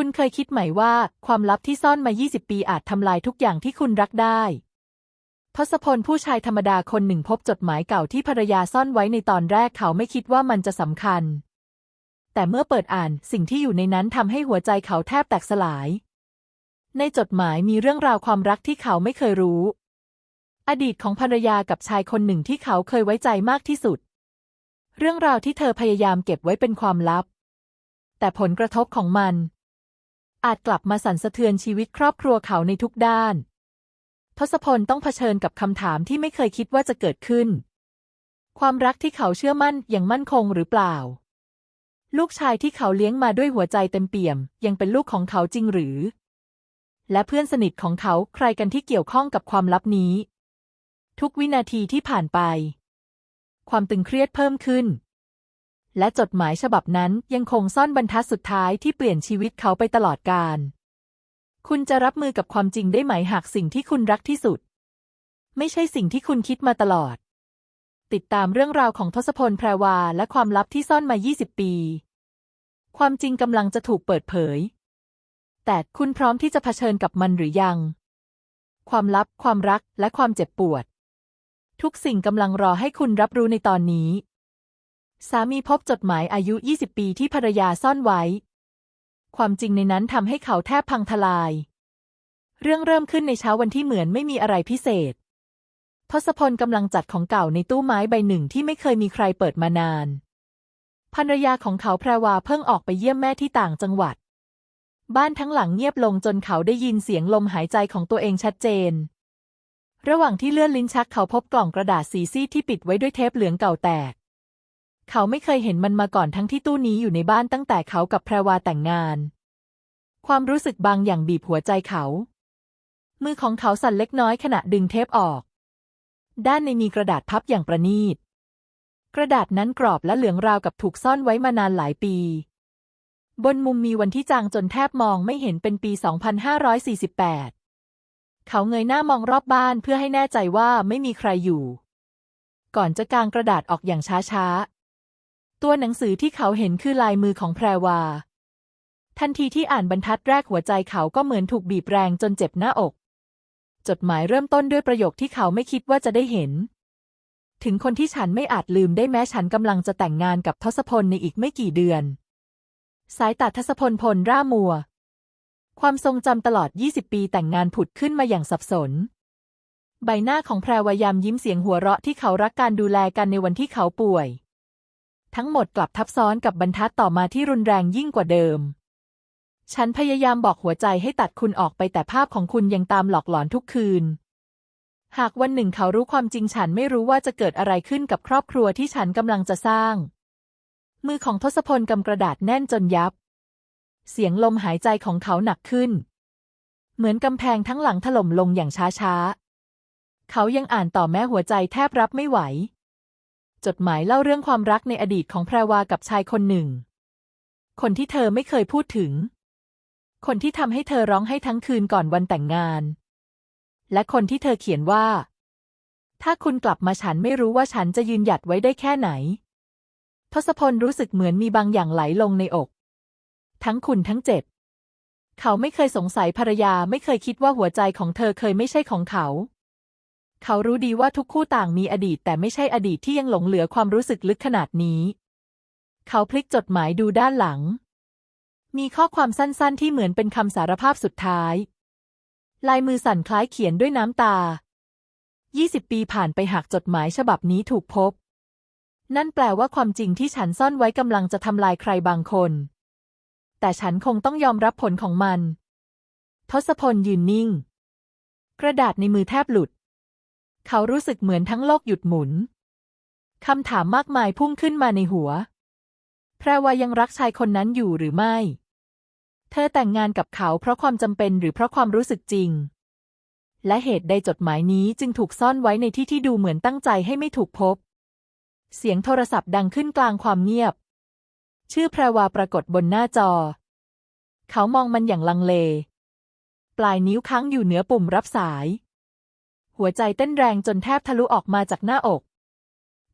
คุณเคยคิดไหมว่าความลับที่ซ่อนมา 20 ปีอาจทำลายทุกอย่างที่คุณรักได้ทศพลผู้ชายธรรมดาคนหนึ่งพบจดหมายเก่าที่ภรรยาซ่อนไว้ในตอนแรกเขาไม่คิดว่ามันจะสำคัญ แต่เมื่อเปิดอ่านสิ่งที่อยู่ในนั้นทำให้หัวใจเขาแทบแตกสลาย ในจดหมายมีเรื่องราวความรักที่เขาไม่เคยรู้ อดีตของภรรยากับชายคนหนึ่งที่เขาเคยไว้ใจมากที่สุด เรื่องราวที่เธอพยายามเก็บไว้เป็นความลับ แต่ผลกระทบของมัน อาจกลับมาสั่นสะเทือนชีวิตครอบครัวเขาในทุกด้านทศพลต้องเผชิญกับคำถามที่ไม่เคยคิดว่าจะเกิดขึ้น ความรักที่เขาเชื่อมั่นยังมั่นคงหรือเปล่า ลูกชายที่เขาเลี้ยงมาด้วยหัวใจเต็มเปี่ยม ยังเป็นลูกของเขาจริงหรือ และเพื่อนสนิทของเขาใครกันที่เกี่ยวข้องกับความลับนี้ ทุกวินาทีที่ผ่านไป ความตึงเครียดเพิ่มขึ้น และจดหมายฉบับนั้นยังคงซ่อนบรรทัดสุดท้ายที่เปลี่ยนชีวิตเขาไปตลอดกาล คุณจะรับมือกับความจริงได้ไหมหากสิ่งที่คุณรักที่สุด ไม่ใช่สิ่งที่คุณคิดมาตลอด ติดตามเรื่องราวของทศพลแพรวาและความลับที่ซ่อนมา 20 ปี ความจริงกำลังจะถูกเปิดเผย แต่คุณพร้อมที่จะเผชิญกับมันหรือยัง ความลับ ความรัก และความเจ็บปวด ทุกสิ่งกำลังรอให้คุณรับรู้ในตอนนี้ สามีพบจดหมายอายุ 20 ปีที่ภรรยาซ่อนไว้ ความจริงในนั้นทำให้เขาแทบพังทลาย เรื่องเริ่มขึ้นในเช้าวันที่เหมือนไม่มีอะไรพิเศษ ทศพลกำลังจัดของเก่าในตู้ไม้ใบหนึ่งที่ไม่เคยมีใครเปิดมานาน ภรรยาของเขาแพรวาเพิ่งออกไปเยี่ยมแม่ที่ต่างจังหวัด บ้านทั้งหลังเงียบลงจนเขาได้ยินเสียงลมหายใจของตัวเองชัดเจน ระหว่างที่เลื่อนลิ้นชักเขาพบกล่องกระดาษสีซีดที่ปิดไว้ด้วยเทปเหลืองเก่าแตก เขาไม่เคยเห็นมันมาก่อนทั้งที่ตู้นี้อยู่ในบ้านตั้งแต่เขากับแพรวาแต่งงาน ความรู้สึกบางอย่างบีบหัวใจเขา มือของเขาสั่นเล็กน้อยขณะดึงเทปออก ด้านในมีกระดาษพับอย่างประณีต กระดาษนั้นกรอบและเหลืองราวกับถูกซ่อนไว้มานานหลายปี บนมุมมีวันที่จางจนแทบมองไม่เห็นเป็นปี 2548 เขาเงยหน้ามองรอบบ้านเพื่อให้แน่ใจว่าไม่มีใครอยู่ ก่อนจะกางกระดาษออกอย่างช้าๆ ตัวหนังสือที่เขาเห็นคือลายมือของแพรวา ทันทีที่อ่านบรรทัดแรกหัวใจเขาก็เหมือนถูกบีบแรงจนเจ็บหน้าอก จดหมายเริ่มต้นด้วยประโยคที่เขาไม่คิดว่าจะได้เห็น ถึงคนที่ฉันไม่อาจลืมได้แม้ฉันกำลังจะแต่งงานกับทศพลในอีกไม่กี่เดือน สายตาทศพลพลร่ามัว ความทรงจำตลอด 20 ปีแต่งงานผุดขึ้นมาอย่างสับสนใบหน้าของแพรวายามยิ้มเสียงหัวเราะที่เขารักการดูแลกันในวันที่เขาป่วย ทั้งหมดกลับทับซ้อนกับบรรทัดต่อมาที่รุนแรงยิ่งกว่าเดิม ฉันพยายามบอกหัวใจให้ตัดคุณออกไปแต่ภาพของคุณยังตามหลอกหลอนทุกคืน หากวันหนึ่งเขารู้ความจริงฉันไม่รู้ว่าจะเกิดอะไรขึ้นกับครอบครัวที่ฉันกำลังจะสร้าง มือของทศพลกำกระดาษแน่นจนยับ เสียงลมหายใจของเขาหนักขึ้น เหมือนกำแพงทั้งหลังถล่มลงอย่างช้าๆ เขายังอ่านต่อแม้หัวใจแทบรับไม่ไหว จดหมายเล่าเรื่องความรักในอดีตของแพรวากับชายคนหนึ่ง คนที่เธอไม่เคยพูดถึง คนที่ทำให้เธอร้องให้ทั้งคืนก่อนวันแต่งงาน และคนที่เธอเขียนว่า ถ้าคุณกลับมาฉันไม่รู้ว่าฉันจะยืนหยัดไว้ได้แค่ไหน ทศพลรู้สึกเหมือนมีบางอย่างไหลลงในอก ทั้งคุณทั้งเจ็บ เขาไม่เคยสงสัยภรรยาไม่เคยคิดว่าหัวใจของเธอเคยไม่ใช่ของเขา เขารู้ดีว่าทุกคู่ต่างมีอดีตแต่ไม่ใช่อดีตที่ยังหลงเหลือความรู้สึกลึกขนาดนี้ เขาพลิกจดหมายดูด้านหลัง มีข้อความสั้นๆ ที่เหมือนเป็นคำสารภาพสุดท้าย ลายมือสั่นคล้ายเขียนด้วยน้ำตา 20 ปีผ่านไปหากจดหมายฉบับนี้ถูกพบ นั่นแปลว่าความจริงที่ฉันซ่อนไว้กำลังจะทำลายใครบางคน แต่ฉันคงต้องยอมรับผลของมัน ทศพลยืนนิ่ง กระดาษในมือแทบหลุด เขารู้สึกเหมือนทั้งโลกหยุดหมุน คำถามมากมายพุ่งขึ้นมาในหัว แพรวายังรักชายคนนั้นอยู่หรือไม่ เธอแต่งงานกับเขาเพราะความจำเป็นหรือเพราะความรู้สึกจริง และเหตุใดจดหมายนี้จึงถูกซ่อนไว้ในที่ที่ดูเหมือนตั้งใจให้ไม่ถูกพบ เสียงโทรศัพท์ดังขึ้นกลางความเงียบ ชื่อแพรวาปรากฏบนหน้าจอ เขามองมันอย่างลังเล ปลายนิ้วค้างอยู่เหนือปุ่มรับสาย หัวใจเต้นแรงจนแทบทะลุออกมาจากหน้าอก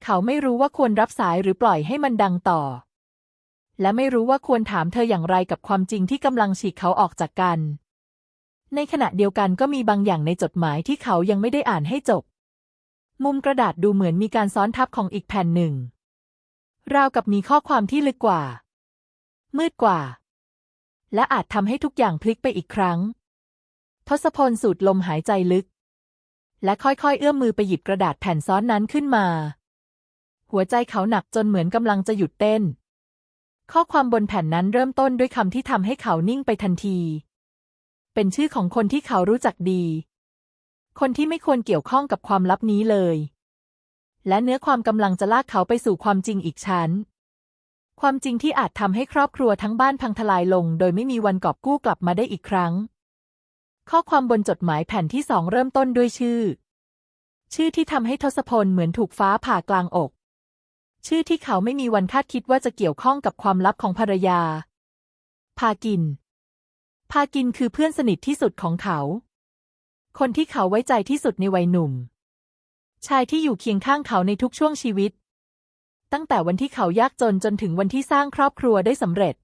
เขาไม่รู้ว่าควรรับสายหรือปล่อยให้มันดังต่อ และไม่รู้ว่าควรถามเธออย่างไรกับความจริงที่กำลังฉีกเขาออกจากกัน ในขณะเดียวกันก็มีบางอย่างในจดหมายที่เขายังไม่ได้อ่านให้จบ มุมกระดาษดูเหมือนมีการซ้อนทับของอีกแผ่นหนึ่ง ราวกับมีข้อความที่ลึกกว่า มืดกว่า และอาจทำให้ทุกอย่างพลิกไปอีกครั้งทศพลสูดลมหายใจลึก และค่อยๆ เอื้อมมือไปหยิบกระดาษแผ่นซ้อนนั้นขึ้นมา หัวใจเขาหนักจนเหมือนกำลังจะหยุดเต้น ข้อความบนแผ่นนั้นเริ่มต้นด้วยคำที่ทำให้เขานิ่งไปทันที เป็นชื่อของคนที่เขารู้จักดี คนที่ไม่ควรเกี่ยวข้องกับความลับนี้เลย และเนื้อความกำลังจะลากเขาไปสู่ความจริงอีกชั้นความจริงที่อาจทำให้ครอบครัวทั้งบ้านพังทลายลง โดยไม่มีวันกอบกู้กลับมาได้อีกครั้ง ข้อความบนจดหมายแผ่นที่สองเริ่มต้นด้วยชื่อ ชื่อที่ทำให้ทศพลเหมือนถูกฟ้าผ่ากลางอก ชื่อที่เขาไม่มีวันคาดคิดว่าจะเกี่ยวข้องกับความลับของภรรยา พากิน พากินคือเพื่อนสนิทที่สุดของเขา คนที่เขาไว้ใจที่สุดในวัยหนุ่ม ชายที่อยู่เคียงข้างเขาในทุกช่วงชีวิต ตั้งแต่วันที่เขายากจนจนถึงวันที่สร้างครอบครัวได้สำเร็จ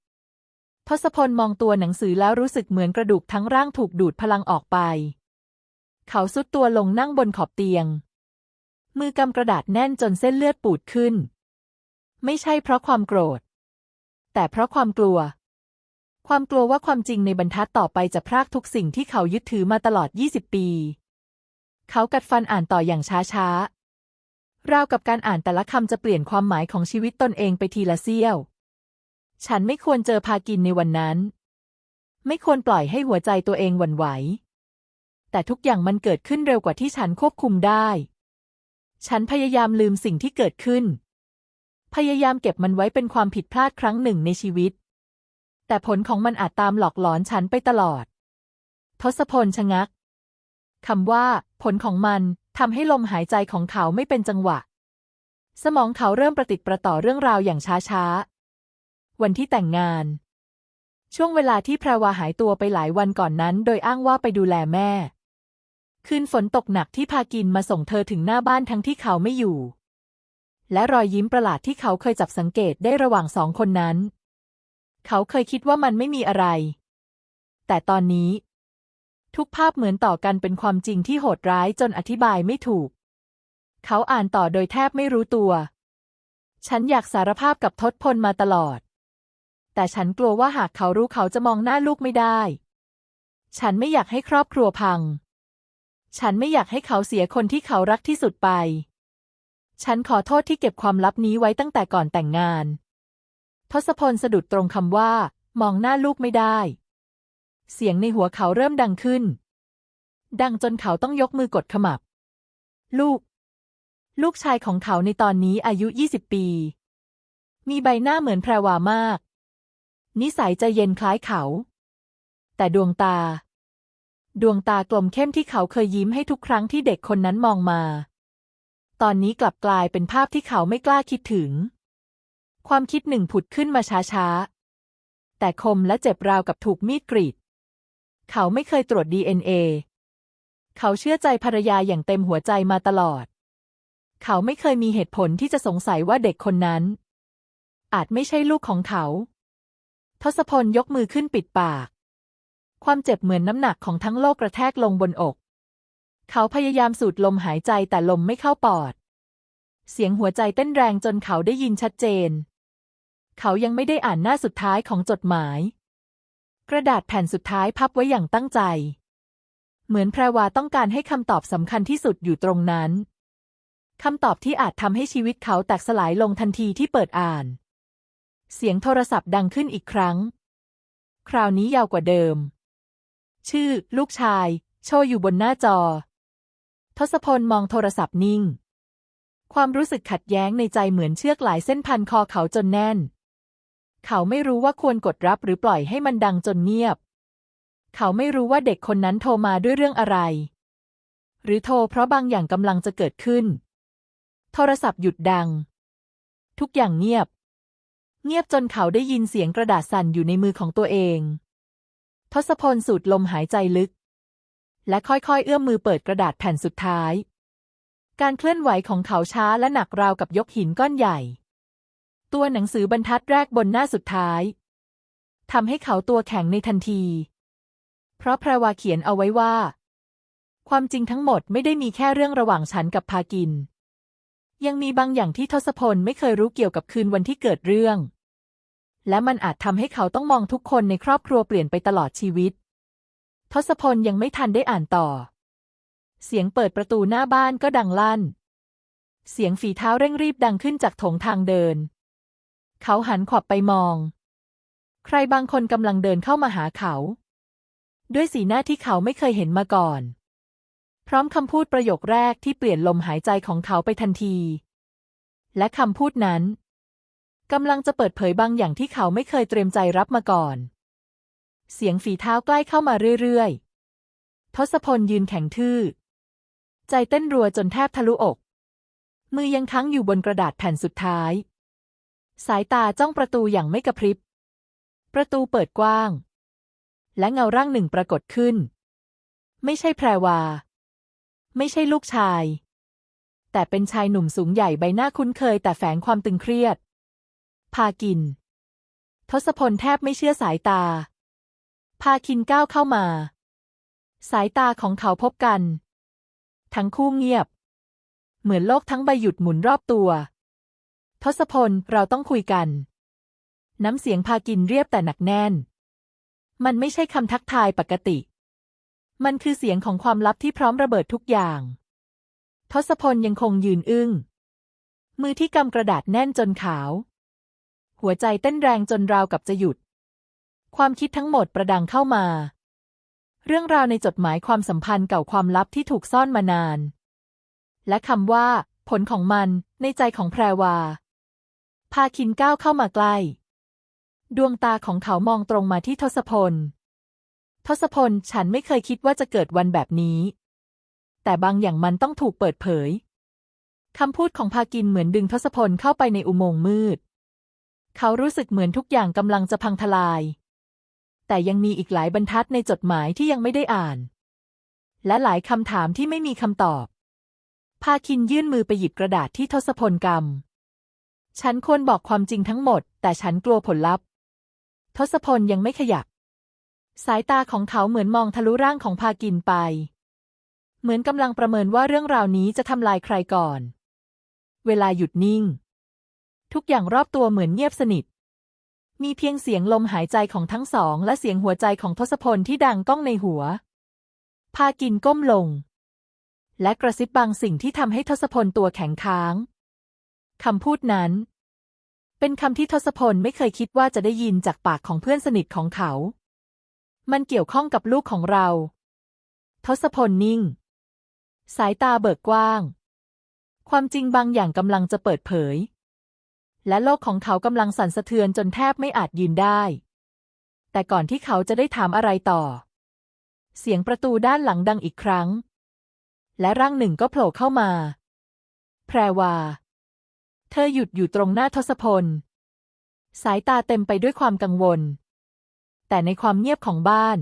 ทศพลมองตัวหนังสือแล้วรู้สึกเหมือนกระดูกทั้งร่างถูกดูดพลังออกไป เขาสุดตัวลงนั่งบนขอบเตียง มือกำกระดาษแน่นจนเส้นเลือดปูดขึ้น ไม่ใช่เพราะความโกรธ แต่เพราะความกลัว ความกลัวว่าความจริงในบรรทัดต่อไปจะพรากทุกสิ่งที่เขายึดถือมาตลอด 20 ปี เขากัดฟันอ่านต่ออย่างช้าๆราวกับการอ่านแต่ละคำจะเปลี่ยนความหมายของชีวิตตนเองไปทีละเสี้ยว ฉันไม่ควรเจอพากินในวันนั้น ไม่ควรปล่อยให้หัวใจตัวเองหวั่นไหว แต่ทุกอย่างมันเกิดขึ้นเร็วกว่าที่ฉันควบคุมได้ ฉันพยายามลืมสิ่งที่เกิดขึ้น พยายามเก็บมันไว้เป็นความผิดพลาดครั้งหนึ่งในชีวิต แต่ผลของมันอาจตามหลอกหลอนฉันไปตลอด ทศพลชะงักคำว่า ผลของมันทำให้ลมหายใจของเขาไม่เป็นจังหวะ สมองเขาเริ่มประติดประต่อเรื่องราวอย่างช้าๆ วันที่แต่งงาน ช่วงเวลาที่แพรวาหายตัวไปหลายวันก่อนนั้น โดยอ้างว่าไปดูแลแม่ คืนฝนตกหนักที่พากินมาส่งเธอถึงหน้าบ้านทั้งที่เขาไม่อยู่ และรอยยิ้มประหลาดที่เขาเคยจับสังเกตได้ระหว่างสองคนนั้น เขาเคยคิดว่ามันไม่มีอะไร แต่ตอนนี้ ทุกภาพเหมือนต่อกันเป็นความจริงที่โหดร้ายจนอธิบายไม่ถูก เขาอ่านต่อโดยแทบไม่รู้ตัวฉันอยากสารภาพกับทศพลมาตลอด แต่ฉันกลัวว่าหากเขารู้เขาจะมองหน้าลูกไม่ได้ ฉันไม่อยากให้ครอบครัวพัง ฉันไม่อยากให้เขาเสียคนที่เขารักที่สุดไป ฉันขอโทษที่เก็บความลับนี้ไว้ตั้งแต่ก่อนแต่งงาน ทศพลสะดุดตรงคำว่า มองหน้าลูกไม่ได้ เสียงในหัวเขาเริ่มดังขึ้น ดังจนเขาต้องยกมือกดขมับ ลูก ลูกชายของเขาในตอนนี้อายุ 20 ปีมีใบหน้าเหมือนแพรวามาก นิสัยใจเย็นคล้ายเขา แต่ดวงตา ดวงตากลมเข้มที่เขาเคยยิ้มให้ทุกครั้งที่เด็กคนนั้นมองมา ตอนนี้กลับกลายเป็นภาพที่เขาไม่กล้าคิดถึง ความคิดหนึ่งผุดขึ้นมาช้าๆ แต่คมและเจ็บราวกับถูกมีดกรีด เขาไม่เคยตรวจ DNA เขาเชื่อใจภรรยาอย่างเต็มหัวใจมาตลอด เขาไม่เคยมีเหตุผลที่จะสงสัยว่าเด็กคนนั้น อาจไม่ใช่ลูกของเขา ทศพลยกมือขึ้นปิดปาก ความเจ็บเหมือนน้ำหนักของทั้งโลกกระแทกลงบนอก เขาพยายามสูดลมหายใจแต่ลมไม่เข้าปอด เสียงหัวใจเต้นแรงจนเขาได้ยินชัดเจน เขายังไม่ได้อ่านหน้าสุดท้ายของจดหมาย กระดาษแผ่นสุดท้ายพับไว้อย่างตั้งใจ เหมือนแพรวาต้องการให้คำตอบสำคัญที่สุดอยู่ตรงนั้นคำตอบที่อาจทำให้ชีวิตเขาแตกสลายลงทันทีที่เปิดอ่าน เสียงโทรศัพท์ดังขึ้นอีกครั้ง คราวนี้ยาวกว่าเดิม ชื่อ ลูกชาย โชว์อยู่บนหน้าจอ ทศพลมองโทรศัพท์นิ่ง ความรู้สึกขัดแย้งในใจเหมือนเชือกหลายเส้นพันคอเขาจนแน่น เขาไม่รู้ว่าควรกดรับหรือปล่อยให้มันดังจนเงียบ เขาไม่รู้ว่าเด็กคนนั้นโทรมาด้วยเรื่องอะไร หรือโทรเพราะบางอย่างกำลังจะเกิดขึ้น โทรศัพท์หยุดดัง ทุกอย่างเงียบ เงียบจนเขาได้ยินเสียงกระดาษสั่นอยู่ในมือของตัวเอง ทศพลสูดลมหายใจลึก และค่อยๆ เอื้อมมือเปิดกระดาษแผ่นสุดท้าย การเคลื่อนไหวของเขาช้าและหนักราวกับยกหินก้อนใหญ่ ตัวหนังสือบรรทัดแรกบนหน้าสุดท้ายทำให้เขาตัวแข็งในทันที เพราะแพรวาเขียนเอาไว้ว่า ความจริงทั้งหมดไม่ได้มีแค่เรื่องระหว่างฉันกับพากิน ยังมีบางอย่างที่ทศพลไม่เคยรู้เกี่ยวกับคืนวันที่เกิดเรื่อง และมันอาจทำให้เขาต้องมองทุกคนในครอบครัวเปลี่ยนไปตลอดชีวิต ทศพลยังไม่ทันได้อ่านต่อ เสียงเปิดประตูหน้าบ้านก็ดังลั่น เสียงฝีเท้าเร่งรีบดังขึ้นจากโถงทางเดิน เขาหันขวับไปมอง ใครบางคนกำลังเดินเข้ามาหาเขา ด้วยสีหน้าที่เขาไม่เคยเห็นมาก่อน พร้อมคำพูดประโยคแรกที่เปลี่ยนลมหายใจของเขาไปทันที และคำพูดนั้นกำลังจะเปิดเผยบางอย่างที่เขาไม่เคยเตรียมใจรับมาก่อน เสียงฝีเท้าใกล้เข้ามาเรื่อยๆ ทศพลยืนแข็งทื่อ ใจเต้นรัวจนแทบทะลุอก มือยังค้างอยู่บนกระดาษแผ่นสุดท้าย สายตาจ้องประตูอย่างไม่กระพริบ ประตูเปิดกว้าง และเงาร่างหนึ่งปรากฏขึ้น ไม่ใช่แพรวา ไม่ใช่ลูกชาย แต่เป็นชายหนุ่มสูงใหญ่ใบหน้าคุ้นเคยแต่แฝงความตึงเครียด พากิน ทศพลแทบไม่เชื่อสายตา พาคินก้าวเข้ามา สายตาของเขาพบกัน ทั้งคู่เงียบ เหมือนโลกทั้งใบหยุดหมุนรอบตัว ทศพลเราต้องคุยกัน น้ำเสียงพากินเรียบแต่หนักแน่น มันไม่ใช่คำทักทายปกติ มันคือเสียงของความลับที่พร้อมระเบิดทุกอย่าง ทศพลยังคงยืนอึง้ง มือที่กำกระดาษแน่นจนขาว หัวใจเต้นแรงจนราวกับจะหยุด ความคิดทั้งหมดประดังเข้ามา เรื่องราวในจดหมายความสัมพันธ์เก่าความลับที่ถูกซ่อนมานาน และคำว่า ผลของมันในใจของแพรวา พาคินก้าวเข้ามาใกล้ ดวงตาของเขามองตรงมาที่ทศพล ทศพล ฉันไม่เคยคิดว่าจะเกิดวันแบบนี้ แต่บางอย่างมันต้องถูกเปิดเผย คำพูดของพากินเหมือนดึงทศพลเข้าไปในอุโมงค์มืด เขารู้สึกเหมือนทุกอย่างกำลังจะพังทลาย แต่ยังมีอีกหลายบรรทัดในจดหมายที่ยังไม่ได้อ่าน และหลายคำถามที่ไม่มีคำตอบ พาคินยื่นมือไปหยิบกระดาษที่ทศพลกำ ฉันควรบอกความจริงทั้งหมด แต่ฉันกลัวผลลัพธ์ ทศพลยังไม่ขยับ สายตาของเขาเหมือนมองทะลุร่างของพากินไป เหมือนกำลังประเมินว่าเรื่องราวนี้จะทำลายใครก่อน เวลาหยุดนิ่ง ทุกอย่างรอบตัวเหมือนเงียบสนิท มีเพียงเสียงลมหายใจของทั้งสอง และเสียงหัวใจของทศพลที่ดังก้องในหัว พากินก้มลง และกระซิบบางสิ่งที่ทำให้ทศพลตัวแข็งค้างคำพูดนั้น เป็นคำที่ทศพลไม่เคยคิดว่าจะได้ยินจากปากของเพื่อนสนิทของเขา มันเกี่ยวข้องกับลูกของเรา ทศพลนิ่ง สายตาเบิกกว้าง ความจริงบางอย่างกำลังจะเปิดเผย และโลกของเขากำลังสั่นสะเทือนจนแทบไม่อาจยืนได้ แต่ก่อนที่เขาจะได้ถามอะไรต่อ เสียงประตูด้านหลังดังอีกครั้ง และร่างหนึ่งก็โผล่เข้ามา แพรวา เธอหยุดอยู่ตรงหน้าทศพล สายตาเต็มไปด้วยความกังวล แต่ในความเงียบของบ้าน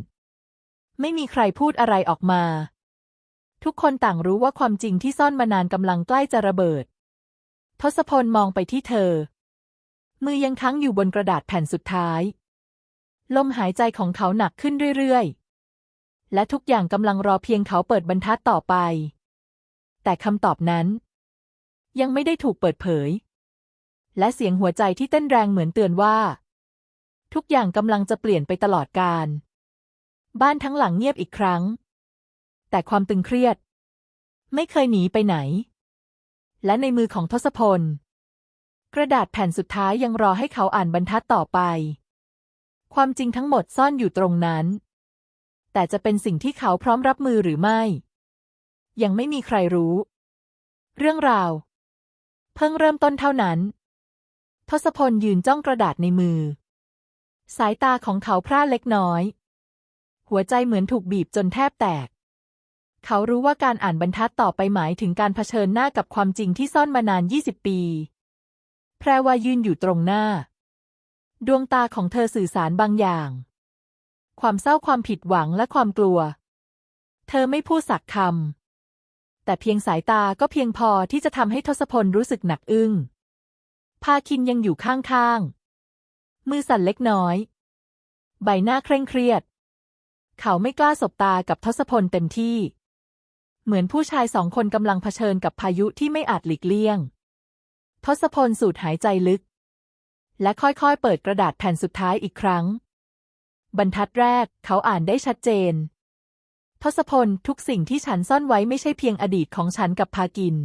ไม่มีใครพูดอะไรออกมา ทุกคนต่างรู้ว่าความจริงที่ซ่อนมานานกำลังใกล้จะระเบิด ทศพลมองไปที่เธอ มือยังค้างอยู่บนกระดาษแผ่นสุดท้าย ลมหายใจของเขาหนักขึ้นเรื่อยๆ และทุกอย่างกำลังรอเพียงเขาเปิดบรรทัดต่อไป แต่คำตอบนั้น ยังไม่ได้ถูกเปิดเผย และเสียงหัวใจที่เต้นแรงเหมือนเตือนว่า ทุกอย่างกำลังจะเปลี่ยนไปตลอดกาลบ้านทั้งหลังเงียบอีกครั้ง แต่ความตึงเครียด ไม่เคยหนีไปไหน และในมือของทศพล กระดาษแผ่นสุดท้ายยังรอให้เขาอ่านบรรทัดต่อไป ความจริงทั้งหมดซ่อนอยู่ตรงนั้น แต่จะเป็นสิ่งที่เขาพร้อมรับมือหรือไม่ ยังไม่มีใครรู้ เรื่องราว เพิ่งเริ่มต้นเท่านั้นทศพลยืนจ้องกระดาษในมือ สายตาของเขาพร่าเล็กน้อย หัวใจเหมือนถูกบีบจนแทบแตก เขารู้ว่าการอ่านบรรทัดต่อไปหมายถึงการเผชิญหน้ากับความจริงที่ซ่อนมานานยี่สิบปี แพรวายืนอยู่ตรงหน้า ดวงตาของเธอสื่อสารบางอย่าง ความเศร้าความผิดหวังและความกลัว เธอไม่พูดสักคำ แต่เพียงสายตาก็เพียงพอที่จะทำให้ทศพลรู้สึกหนักอึ้งพาคินยังอยู่ข้างๆ มือสั่นเล็กน้อย ใบหน้าเคร่งเครียด เขาไม่กล้าสบตากับทศพลเต็มที่ เหมือนผู้ชายสองคนกำลังเผชิญกับพายุที่ไม่อาจหลีกเลี่ยง ทศพลสูดหายใจลึก และค่อยๆเปิดกระดาษแผ่นสุดท้ายอีกครั้ง บรรทัดแรกเขาอ่านได้ชัดเจน ทศพลทุกสิ่งที่ฉันซ่อนไว้ไม่ใช่เพียงอดีตของฉันกับพากิน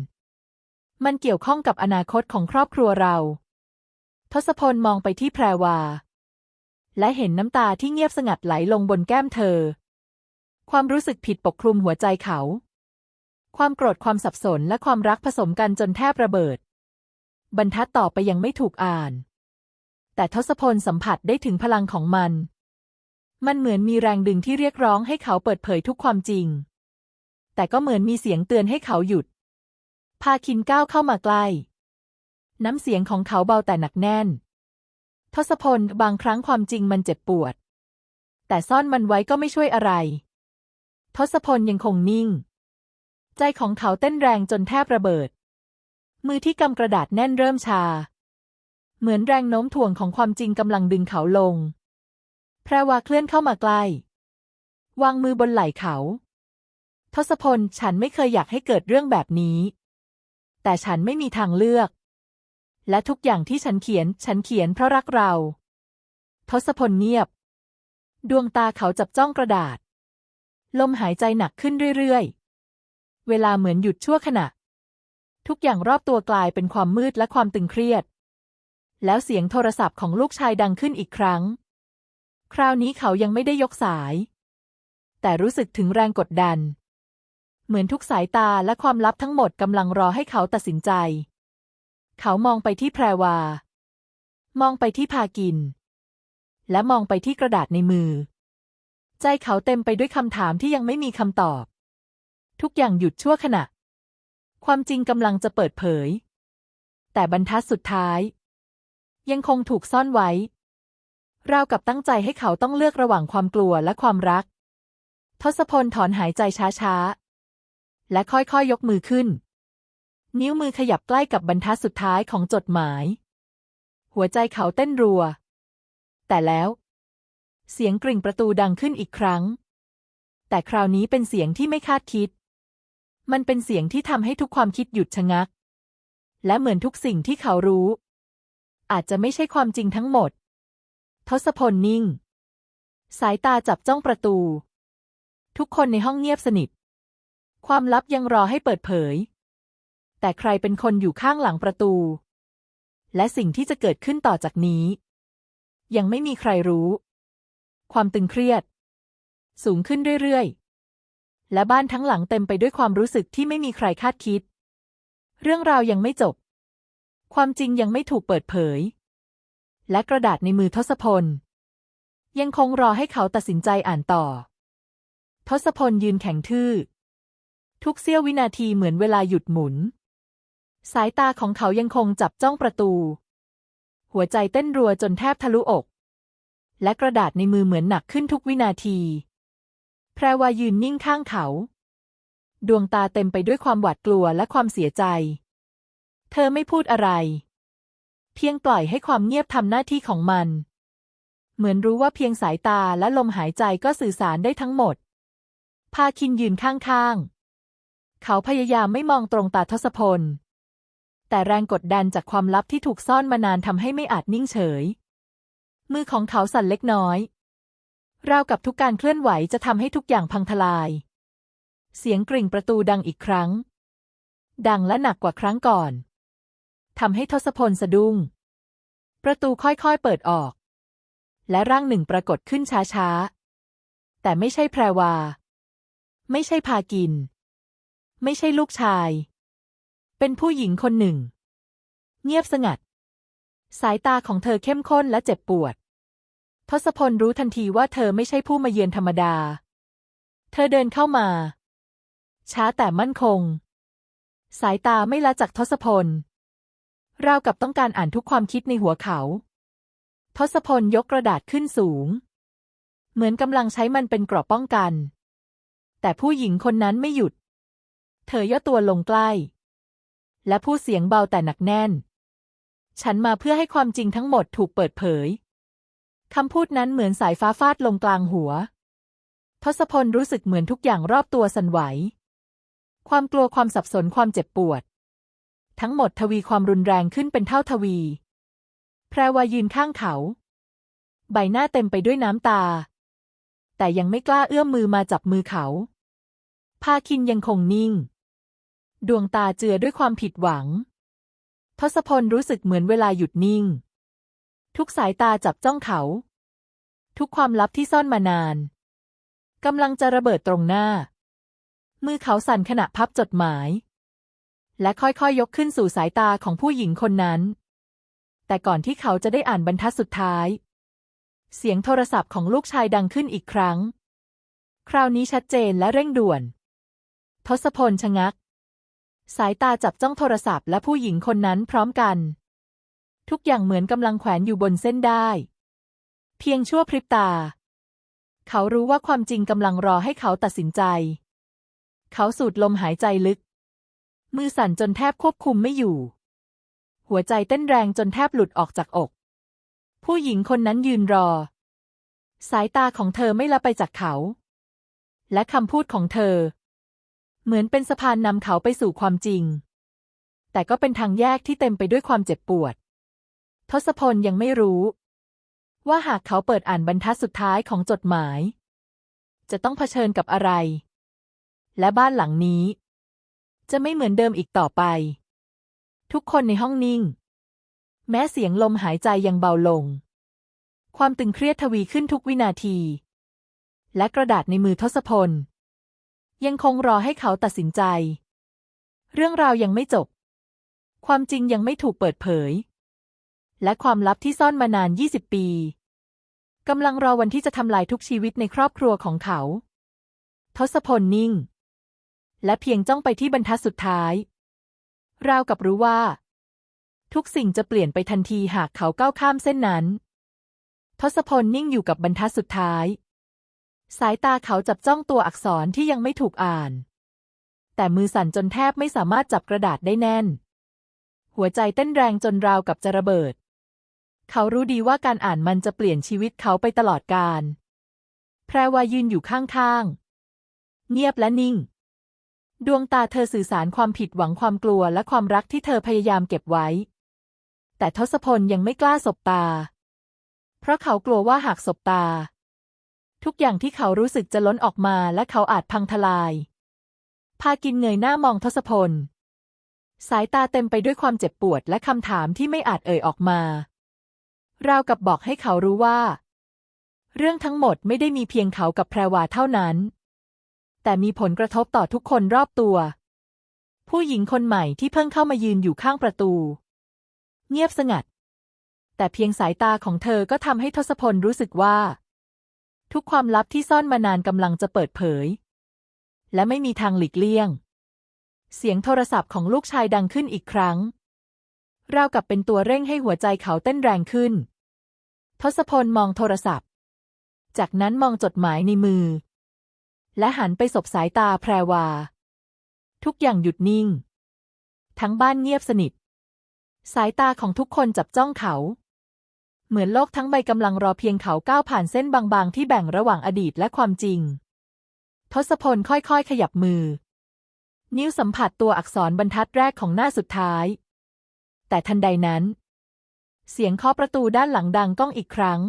มันเกี่ยวข้องกับอนาคตของครอบครัวเรา ทศพลมองไปที่แพรวา และเห็นน้ำตาที่เงียบสงัดไหลลงบนแก้มเธอ ความรู้สึกผิดปกคลุมหัวใจเขา ความโกรธความสับสนและความรักผสมกันจนแทบระเบิด บรรทัดต่อไปยังไม่ถูกอ่าน แต่ทศพลสัมผัสได้ถึงพลังของมัน มันเหมือนมีแรงดึงที่เรียกร้องให้เขาเปิดเผยทุกความจริง แต่ก็เหมือนมีเสียงเตือนให้เขาหยุดพาคินก้าวเข้ามาใกล้ น้ำเสียงของเขาเบาแต่หนักแน่น ทศพลบางครั้งความจริงมันเจ็บปวด แต่ซ่อนมันไว้ก็ไม่ช่วยอะไร ทศพลยังคงนิ่ง ใจของเขาเต้นแรงจนแทบระเบิด มือที่กำกระดาษแน่นเริ่มชา เหมือนแรงโน้มถ่วงของความจริงกำลังดึงเขาลง แพรวาเคลื่อนเข้ามาใกล้ วางมือบนไหล่เขา ทศพลฉันไม่เคยอยากให้เกิดเรื่องแบบนี้ แต่ฉันไม่มีทางเลือก และทุกอย่างที่ฉันเขียน ฉันเขียนเพราะรักเรา ทศพลเงียบ ดวงตาเขาจับจ้องกระดาษ ลมหายใจหนักขึ้นเรื่อยๆ เวลาเหมือนหยุดชั่วขณะ ทุกอย่างรอบตัวกลายเป็นความมืดและความตึงเครียด แล้วเสียงโทรศัพท์ของลูกชายดังขึ้นอีกครั้ง คราวนี้เขายังไม่ได้ยกสาย แต่รู้สึกถึงแรงกดดัน เหมือนทุกสายตาและความลับทั้งหมดกำลังรอให้เขาตัดสินใจ เขามองไปที่แพรวา มองไปที่พากิน และมองไปที่กระดาษในมือ ใจเขาเต็มไปด้วยคำถามที่ยังไม่มีคำตอบ ทุกอย่างหยุดชั่วขณะ ความจริงกำลังจะเปิดเผย แต่บรรทัดสุดท้าย ยังคงถูกซ่อนไว้ ราวกับตั้งใจให้เขาต้องเลือกระหว่างความกลัวและความรัก ทศพลถอนหายใจช้าๆ และค่อยๆยยกมือขึ้น นิ้วมือขยับใกล้กับบรรทัดสุดท้ายของจดหมาย หัวใจเขาเต้นรัว แต่แล้ว เสียงกริ่งประตูดังขึ้นอีกครั้ง แต่คราวนี้เป็นเสียงที่ไม่คาดคิด มันเป็นเสียงที่ทำให้ทุกความคิดหยุดชะงัก และเหมือนทุกสิ่งที่เขารู้ อาจจะไม่ใช่ความจริงทั้งหมด ทศพลนิ่ง สายตาจับจ้องประตู ทุกคนในห้องเงียบสนิท ความลับยังรอให้เปิดเผย แต่ใครเป็นคนอยู่ข้างหลังประตู และสิ่งที่จะเกิดขึ้นต่อจากนี้ ยังไม่มีใครรู้ ความตึงเครียด สูงขึ้นเรื่อยๆ และบ้านทั้งหลังเต็มไปด้วยความรู้สึกที่ไม่มีใครคาดคิด เรื่องราวยังไม่จบ ความจริงยังไม่ถูกเปิดเผย และกระดาษในมือทศพล ยังคงรอให้เขาตัดสินใจอ่านต่อ ทศพลยืนแข็งทื่อทุกเสี้ยววินาทีเหมือนเวลาหยุดหมุน สายตาของเขายังคงจับจ้องประตู หัวใจเต้นรัวจนแทบทะลุอก และกระดาษในมือเหมือนหนักขึ้นทุกวินาที แพรวายืนนิ่งข้างเขา ดวงตาเต็มไปด้วยความหวาดกลัวและความเสียใจ เธอไม่พูดอะไร เพียงปล่อยให้ความเงียบทำหน้าที่ของมัน เหมือนรู้ว่าเพียงสายตาและลมหายใจก็สื่อสารได้ทั้งหมด พาคินยืนข้างๆ เขาพยายามไม่มองตรงตาทศพล แต่แรงกดดันจากความลับที่ถูกซ่อนมานานทำให้ไม่อาจนิ่งเฉย มือของเขาสั่นเล็กน้อย ราวกับทุกการเคลื่อนไหวจะทำให้ทุกอย่างพังทลาย เสียงกริ่งประตูดังอีกครั้ง ดังและหนักกว่าครั้งก่อนทำให้ทศพลสะดุ้ง ประตูค่อยๆเปิดออก และร่างหนึ่งปรากฏขึ้นช้าๆ แต่ไม่ใช่แพรวา ไม่ใช่พากิน ไม่ใช่ลูกชาย เป็นผู้หญิงคนหนึ่ง เงียบสงัด สายตาของเธอเข้มข้นและเจ็บปวด ทศพลรู้ทันทีว่าเธอไม่ใช่ผู้มาเยือนธรรมดา เธอเดินเข้ามา ช้าแต่มั่นคง สายตาไม่ละจากทศพลราวกับต้องการอ่านทุกความคิดในหัวเขา ทศพลยกกระดาษขึ้นสูง เหมือนกำลังใช้มันเป็นกราะป้องกัน แต่ผู้หญิงคนนั้นไม่หยุด เธอย่อตัวลงใกล้ และพูดเสียงเบาแต่หนักแน่น ฉันมาเพื่อให้ความจริงทั้งหมดถูกเปิดเผย คำพูดนั้นเหมือนสายฟ้าฟาดลงกลางหัว ทศพลรู้สึกเหมือนทุกอย่างรอบตัวสั่นไหว ความกลัวความสับสนความเจ็บปวด ทั้งหมดทวีความรุนแรงขึ้นเป็นเท่าทวี แพรวายืนข้างเขา ใบหน้าเต็มไปด้วยน้ำตา แต่ยังไม่กล้าเอื้อมมือมาจับมือเขาพาคินยังคงนิ่ง ดวงตาเจือด้วยความผิดหวัง ทศพลรู้สึกเหมือนเวลาหยุดนิ่ง ทุกสายตาจับจ้องเขา ทุกความลับที่ซ่อนมานานกำลังจะระเบิดตรงหน้า มือเขาสั่นขณะพับจดหมาย และค่อยๆยยกขึ้นสู่สายตาของผู้หญิงคนนั้น แต่ก่อนที่เขาจะได้อ่านบรรทัดสุดท้าย เสียงโทรศัพท์ของลูกชายดังขึ้นอีกครั้ง คราวนี้ชัดเจนและเร่งด่วน ทศพลชะงัก สายตาจับจ้องโทรศัพท์และผู้หญิงคนนั้นพร้อมกัน ทุกอย่างเหมือนกำลังแขวนอยู่บนเส้นได้ เพียงชั่วพริบตา เขารู้ว่าความจริงกำลังรอให้เขาตัดสินใจ เขาสูดลมหายใจลึก มือสั่นจนแทบควบคุมไม่อยู่ หัวใจเต้นแรงจนแทบหลุดออกจากอก ผู้หญิงคนนั้นยืนรอ สายตาของเธอไม่ละไปจากเขา และคำพูดของเธอ เหมือนเป็นสะพานนำเขาไปสู่ความจริง แต่ก็เป็นทางแยกที่เต็มไปด้วยความเจ็บปวด ทศพลยังไม่รู้ ว่าหากเขาเปิดอ่านบรรทัดสุดท้ายของจดหมาย จะต้องเผชิญกับอะไร และบ้านหลังนี้ จะไม่เหมือนเดิมอีกต่อไป ทุกคนในห้องนิ่ง แม้เสียงลมหายใจยังเบาลง ความตึงเครียดทวีขึ้นทุกวินาที และกระดาษในมือทศพล ยังคงรอให้เขาตัดสินใจ เรื่องราวยังไม่จบ ความจริงยังไม่ถูกเปิดเผย และความลับที่ซ่อนมานาน 20 ปีกำลังรอวันที่จะทำลายทุกชีวิตในครอบครัวของเขา ทศพลนิ่ง และเพียงจ้องไปที่บรรทัดสุดท้าย ราวกับรู้ว่า ทุกสิ่งจะเปลี่ยนไปทันทีหากเขาก้าวข้ามเส้นนั้น ทศพลนิ่งอยู่กับบรรทัดสุดท้าย สายตาเขาจับจ้องตัวอักษรที่ยังไม่ถูกอ่าน แต่มือสั่นจนแทบไม่สามารถจับกระดาษได้แน่น หัวใจเต้นแรงจนราวกับจะระเบิด เขารู้ดีว่าการอ่านมันจะเปลี่ยนชีวิตเขาไปตลอดกาลแพรวายืนอยู่ข้างๆ เงียบและนิ่ง ดวงตาเธอสื่อสารความผิดหวังความกลัวและความรักที่เธอพยายามเก็บไว้ แต่ทศพลยังไม่กล้าสบตา เพราะเขากลัวว่าหากสบตา ทุกอย่างที่เขารู้สึกจะล้นออกมาและเขาอาจพังทลาย พากินเงยหน้ามองทศพล สายตาเต็มไปด้วยความเจ็บปวดและคำถามที่ไม่อาจเอ่ยออกมา ราวกับบอกให้เขารู้ว่า เรื่องทั้งหมดไม่ได้มีเพียงเขากับแพรวาเท่านั้น แต่มีผลกระทบต่อทุกคนรอบตัว ผู้หญิงคนใหม่ที่เพิ่งเข้ามายืนอยู่ข้างประตู เงียบสงัด แต่เพียงสายตาของเธอก็ทำให้ทศพลรู้สึกว่า ทุกความลับที่ซ่อนมานานกำลังจะเปิดเผย และไม่มีทางหลีกเลี่ยง เสียงโทรศัพท์ของลูกชายดังขึ้นอีกครั้ง ราวกับเป็นตัวเร่งให้หัวใจเขาเต้นแรงขึ้น ทศพลมองโทรศัพท์ จากนั้นมองจดหมายในมือ และหันไปสบสายตาแพรวา ทุกอย่างหยุดนิ่ง ทั้งบ้านเงียบสนิท สายตาของทุกคนจับจ้องเขา เหมือนโลกทั้งใบกำลังรอเพียงเขาก้าวผ่านเส้นบางๆ ที่แบ่งระหว่างอดีตและความจริง ทศพลค่อยๆ ขยับมือ นิ้วสัมผัสตัวอักษรบรรทัดแรกของหน้าสุดท้าย แต่ทันใดนั้น เสียงเคาะประตูด้านหลังดังก้องอีกครั้ง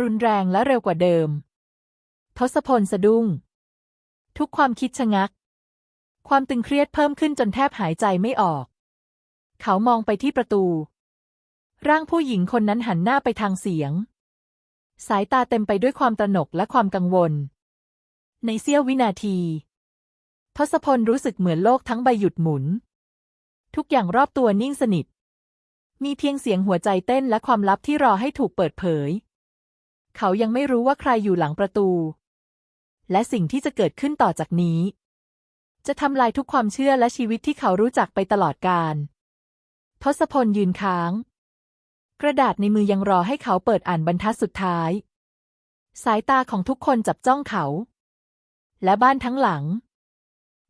รุนแรงและเร็วกว่าเดิม ทศพลสะดุ้ง ทุกความคิดชะงัก ความตึงเครียดเพิ่มขึ้นจนแทบหายใจไม่ออก เขามองไปที่ประตู ร่างผู้หญิงคนนั้นหันหน้าไปทางเสียง สายตาเต็มไปด้วยความตระหนกและความกังวล ในเสี้ยววินาทีทศพลรู้สึกเหมือนโลกทั้งใบหยุดหมุน ทุกอย่างรอบตัวนิ่งสนิท มีเพียงเสียงหัวใจเต้นและความลับที่รอให้ถูกเปิดเผย เขายังไม่รู้ว่าใครอยู่หลังประตู และสิ่งที่จะเกิดขึ้นต่อจากนี้ จะทำลายทุกความเชื่อและชีวิตที่เขารู้จักไปตลอดกาลทศพลยืนค้าง กระดาษในมือยังรอให้เขาเปิดอ่านบรรทัดสุดท้าย สายตาของทุกคนจับจ้องเขา และบ้านทั้งหลัง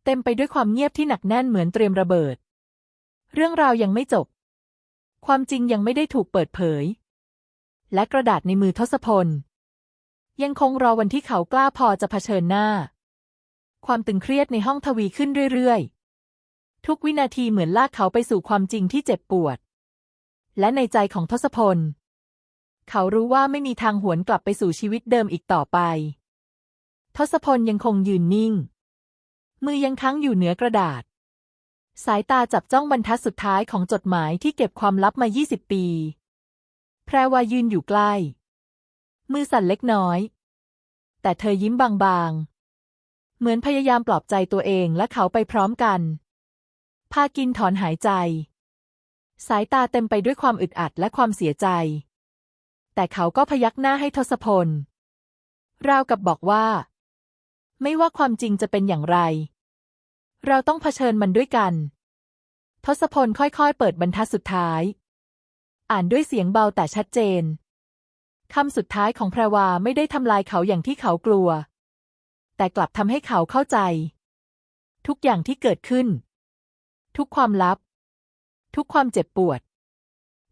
เต็มไปด้วยความเงียบที่หนักแน่นเหมือนเตรียมระเบิด เรื่องราวยังไม่จบ ความจริงยังไม่ได้ถูกเปิดเผย และกระดาษในมือทศพล ยังคงรอวันที่เขากล้าพอจะเผชิญหน้า ความตึงเครียดในห้องทวีขึ้นเรื่อยๆ ทุกวินาทีเหมือนลากเขาไปสู่ความจริงที่เจ็บปวด และในใจของทศพล เขารู้ว่าไม่มีทางหวนกลับไปสู่ชีวิตเดิมอีกต่อไป ทศพลยังคงยืนนิ่ง มือยังค้างอยู่เหนือกระดาษ สายตาจับจ้องบรรทัดสุดท้ายของจดหมายที่เก็บความลับมา 20 ปี แพรวายืนอยู่ใกล้ มือสั่นเล็กน้อย แต่เธอยิ้มบางๆ เหมือนพยายามปลอบใจตัวเองและเขาไปพร้อมกัน พากินถอนหายใจ สายตาเต็มไปด้วยความอึดอัดและความเสียใจ แต่เขาก็พยักหน้าให้ทศพล ราวกับบอกว่า ไม่ว่าความจริงจะเป็นอย่างไร เราต้องเผชิญมันด้วยกัน ทศพลค่อยๆ เปิดบรรทัดสุดท้าย อ่านด้วยเสียงเบาแต่ชัดเจนคำสุดท้ายของแพรวาไม่ได้ทำลายเขาอย่างที่เขากลัว แต่กลับทำให้เขาเข้าใจ ทุกอย่างที่เกิดขึ้น ทุกความลับ ทุกความเจ็บปวด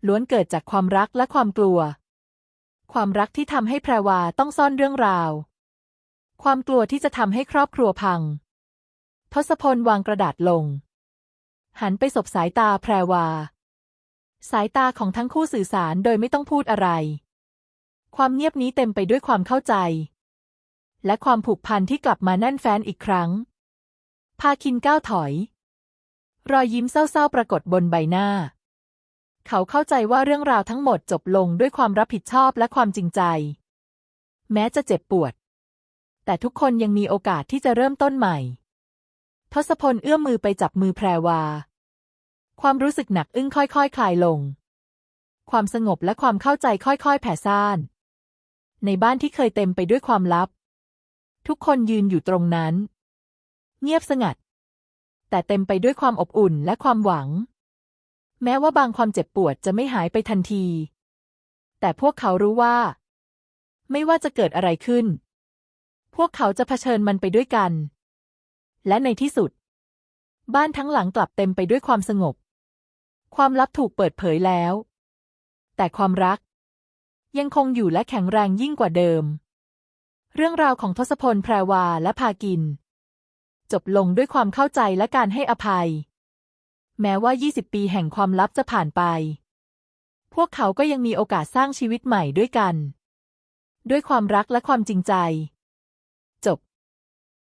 ล้วนเกิดจากความรักและความกลัว ความรักที่ทำให้แพรวาต้องซ่อนเรื่องราว ความกลัวที่จะทำให้ครอบครัวพัง ทศพลวางกระดาษลง หันไปสบสายตาแพรวา สายตาของทั้งคู่สื่อสารโดยไม่ต้องพูดอะไร ความเงียบนี้เต็มไปด้วยความเข้าใจ และความผูกพันที่กลับมาแน่นแฟ้นอีกครั้ง พาคินก้าวถอย รอยยิ้มเศร้าๆ ปรากฏบนใบหน้า เขาเข้าใจว่าเรื่องราวทั้งหมดจบลงด้วยความรับผิดชอบและความจริงใจ แม้จะเจ็บปวด แต่ทุกคนยังมีโอกาสที่จะเริ่มต้นใหม่ ทศพลเอื้อมมือไปจับมือแพรวา ความรู้สึกหนักอึ้งค่อยๆคคลายลง ความสงบและความเข้าใจค่อยๆ แผ่ซ่าน ในบ้านที่เคยเต็มไปด้วยความลับ ทุกคนยืนอยู่ตรงนั้น เงียบสงัด แต่เต็มไปด้วยความอบอุ่นและความหวัง แม้ว่าบางความเจ็บปวดจะไม่หายไปทันที แต่พวกเขารู้ว่า ไม่ว่าจะเกิดอะไรขึ้น พวกเขาจะเผชิญมันไปด้วยกัน และในที่สุด บ้านทั้งหลังกลับเต็มไปด้วยความสงบ ความลับถูกเปิดเผยแล้ว แต่ความรัก ยังคงอยู่และแข็งแรงยิ่งกว่าเดิม เรื่องราวของทศพลแพรวาและพากิน จบลงด้วยความเข้าใจและการให้อภัย แม้ว่า 20 ปีแห่งความลับจะผ่านไป พวกเขาก็ยังมีโอกาสสร้างชีวิตใหม่ด้วยกัน ด้วยความรักและความจริงใจ